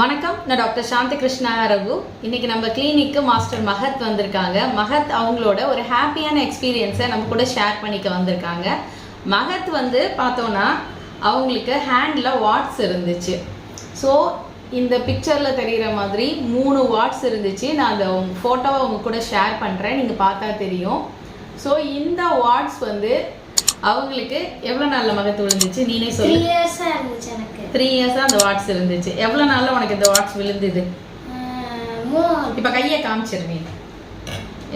வணக்கம் நான் டாக்டர் சாந்தி கிருஷ்ணா ரகு. இன்னைக்கு நம்ம கிளினிக்கு மாஸ்டர் மகத் வந்திருக்காங்க. மகத் அவங்களோட ஒரு ஹாப்பியான எக்ஸ்பீரியன்ஸை நம்ம கூட ஷேர் பண்ணிக்க வந்திருக்காங்க. மகத் வந்து பார்த்தோன்னா அவங்களுக்கு ஹேண்டில் வாட்ஸ் இருந்துச்சு. ஸோ இந்த பிக்சரில் தெரிகிற மாதிரி மூணு வாட்ஸ் இருந்துச்சு. நான் அந்த ஃபோட்டோவை அவங்க கூட ஷேர் பண்ணுறேன் நீங்கள் பார்த்தா தெரியும். ஸோ இந்த வாட்ஸ் வந்து அவங்களுக்கு எவ்வளோ நாளில் மகத்து விழுந்துச்சு? நீனே த்ரீ சொல்லு இருந்துச்சு எனக்கு. த்ரீ இயர்ஸாக அந்த வாட்ஸ் இருந்துச்சு. எவ்வளோ நாளில் உனக்கு இந்த வாட்ஸ் விழுந்தது? இப்போ கையை காமிச்சிரு நீ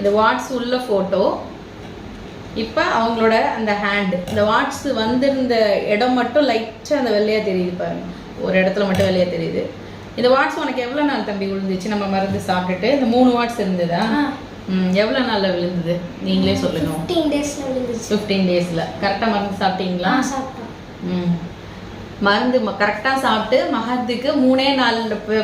இந்த வாட்ஸ் உள்ள ஃபோட்டோ இப்போ அவங்களோட அந்த ஹேண்டு இந்த வாட்ஸ் வந்திருந்த இடம் மட்டும் லைட்டாக அந்த வெள்ளையாக தெரியுது பாருங்க. ஒரு இடத்துல மட்டும் வெள்ளையாக தெரியுது. இந்த வாட்ஸ் உனக்கு எவ்வளோ நாள் தம்பி விழுந்துச்சு? நம்ம மருந்து சாப்பிட்டுட்டு. இந்த மூணு வாட்ஸ் இருந்ததா? எவ்வளோ நாளில் விழுந்தது? நீங்களே சொல்லுங்க. ஃபிஃப்டீன் டேஸில் விழுந்துச்சு. ஃபிஃப்டீன் டேஸில் கரெக்டாக மருந்து சாப்பிட்டீங்களா? ம். மருந்து கரெக்டாக சாப்பிட்டு மகத்துக்கு மூணே நாள்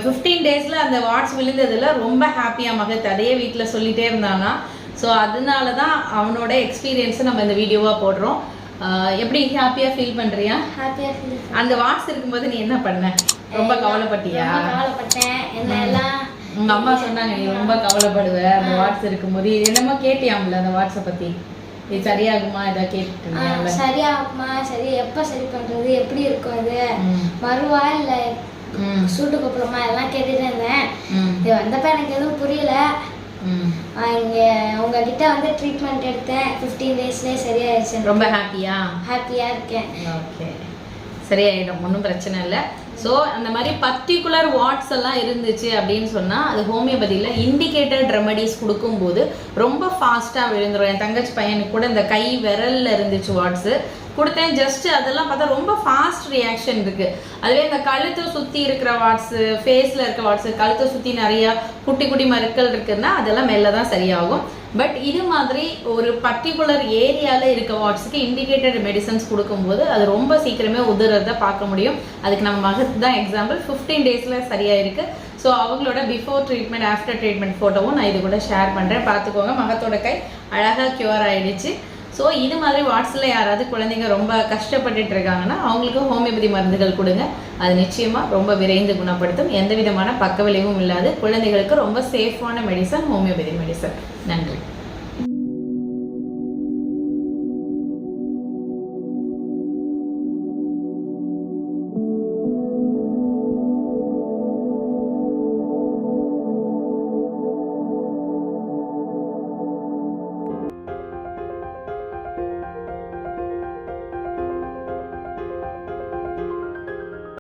ஃபிஃப்டீன் டேஸில் அந்த வாட்ஸ் விழுந்ததில் ரொம்ப ஹாப்பியாக மகத் அதையே வீட்டில் சொல்லிட்டே இருந்தானா. ஸோ அதனால தான் அவனோட எக்ஸ்பீரியன்ஸை நம்ம இந்த வீடியோவாக போடுறோம். எப்படி ஹாப்பியாக ஃபீல் பண்ணுறியா ஹாப்பியாக ஃபீல் அந்த வாட்ஸ் இருக்கும்போது நீ என்ன பண்ண? ரொம்ப கவலைப்பட்டியா? கவலைப்பட்டேன். என்ன எல்லாம் உங்க அம்மா சொன்னாங்க நீ ரொம்ப கவலைப்படுவ. அந்த வாட்ஸ் இருக்கும்போது என்னமோ கேட்டியாம்ல அந்த வாட்ஸை பற்றி இது சரியாகுமா? இதை கேட்டுட்டு? சரியாகுமா? சரி எப்போ சரி பண்ணுறது எப்படி இருக்கும் அது? வருவா இல்லை? ம். சூட்டு கொப்பளமா எல்லாம் கேட்டுட்டு இருந்தேன். இது வந்தப்ப எனக்கு எதுவும் புரியல. இங்கே உங்ககிட்ட வந்து ட்ரீட்மெண்ட் எடுத்தேன். ஃபிஃப்டீன் டேஸ்லேயே சரியாயிடுச்சு ரொம்ப ஹாப்பியா ஹாப்பியாக இருக்கேன். ஓகே சரியாயிடும். ஒன்றும் பிரச்சனை இல்லை. ஸோ அந்த மாதிரி பர்டிகுலர் வாட்ஸ் எல்லாம் இருந்துச்சு அப்படின்னு சொன்னால் அது ஹோமியோபதியில் இண்டிகேட்டட் ரெமடிஸ் கொடுக்கும்போது ரொம்ப ஃபாஸ்ட்டாக விழுந்துரும். என் தங்கச்சி பையனுக்கு கூட இந்த கை விரலில் இருந்துச்சு வாட்ஸு கொடுத்தேன். ஜஸ்ட் அதெல்லாம் பார்த்தா ரொம்ப ஃபாஸ்ட் ரியாக்ஷன் இருக்கு. அதுவே இந்த கழுத்தை சுற்றி இருக்கிற வாட்ஸு ஃபேஸில் இருக்க வாட்ஸு கழுத்தை சுற்றி நிறைய குட்டி குட்டி மறுக்கள் இருக்குன்னா அதெல்லாம் மெல்ல தான் சரியாகும். பட் இது மாதிரி ஒரு பர்டிகுலர் ஏரியாவில் இருக்க வாட்ஸுக்கு இண்டிகேட்டட் மெடிசன்ஸ் கொடுக்கும்போது அது ரொம்ப சீக்கிரமே உதிரதை பார்க்க முடியும். அதுக்கு நம்ம மகத் தான் எக்ஸாம்பிள் ஃபிஃப்டீன் டேஸில் சரியாக இருக்குது ஸோ அவங்களோட பிஃபோர் ட்ரீட்மெண்ட் ஆஃப்டர் ட்ரீட்மெண்ட் ஃபோட்டோவும் நான் இது கூட ஷேர் பண்ணுறேன் பார்த்துக்கோங்க மகத்தோட கை அழகாக க்யூர் ஆயிடுச்சு. ஸோ இது மாதிரி வாட்ஸில் யாராவது குழந்தைங்க ரொம்ப கஷ்டப்பட்டுட்டு இருக்காங்கன்னா அவங்களுக்கு ஹோமியோபதி மருந்துகள் கொடுங்க. அது நிச்சயமாக ரொம்ப விரைந்து குணப்படுத்தும். எந்த விதமான பக்க விளைவும் இல்லாது குழந்தைகளுக்கு ரொம்ப சேஃபான மெடிசன் ஹோமியோபதி மெடிசன் நன்றி.